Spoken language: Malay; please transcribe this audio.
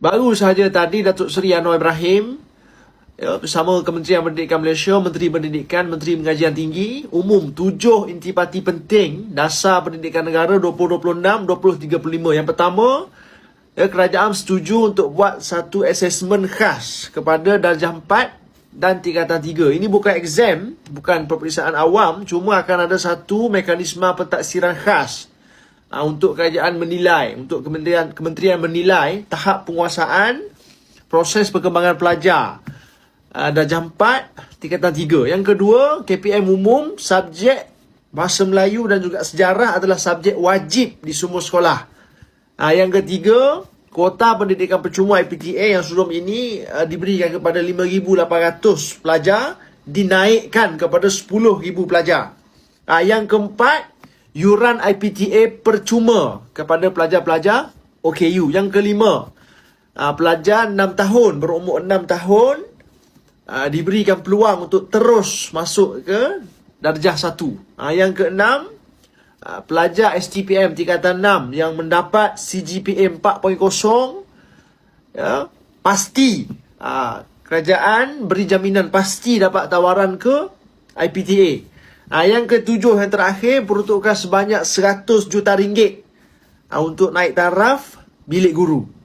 Baru sahaja tadi Datuk Seri Anwar Ibrahim ya, bersama Kementerian Pendidikan Malaysia, Menteri Pendidikan, Menteri Pengajian Tinggi umum tujuh intipati penting dasar pendidikan negara 2026-2035. Yang pertama, ya, kerajaan setuju untuk buat satu assessment khas kepada darjah 4 dan tingkatan 3. Ini bukan exam, bukan peperiksaan awam, cuma akan ada satu mekanisme pentaksiran khas uh, untuk kerajaan menilai, untuk kementerian kementerian menilai tahap penguasaan proses perkembangan pelajar. Uh, darjah 4, tingkatan 3. Yang kedua, KPM umum, subjek Bahasa Melayu dan juga sejarah adalah subjek wajib di semua sekolah. Uh, yang ketiga, kuota pendidikan percuma IPTA yang sebelum ini uh, diberikan kepada 5,800 pelajar dinaikkan kepada 10,000 pelajar. Uh, yang keempat, yuran IPTA percuma kepada pelajar-pelajar OKU. Yang kelima, uh, pelajar 6 tahun, berumur 6 tahun, uh, diberikan peluang untuk terus masuk ke darjah 1. Uh, yang keenam, pelajar STPM tingkatan 6 yang mendapat CGPA 4.0, ya, pasti kerajaan beri jaminan pasti dapat tawaran ke IPTA. Ha, yang ketujuh yang terakhir peruntukan sebanyak 100 juta ringgit ha, untuk naik taraf bilik guru.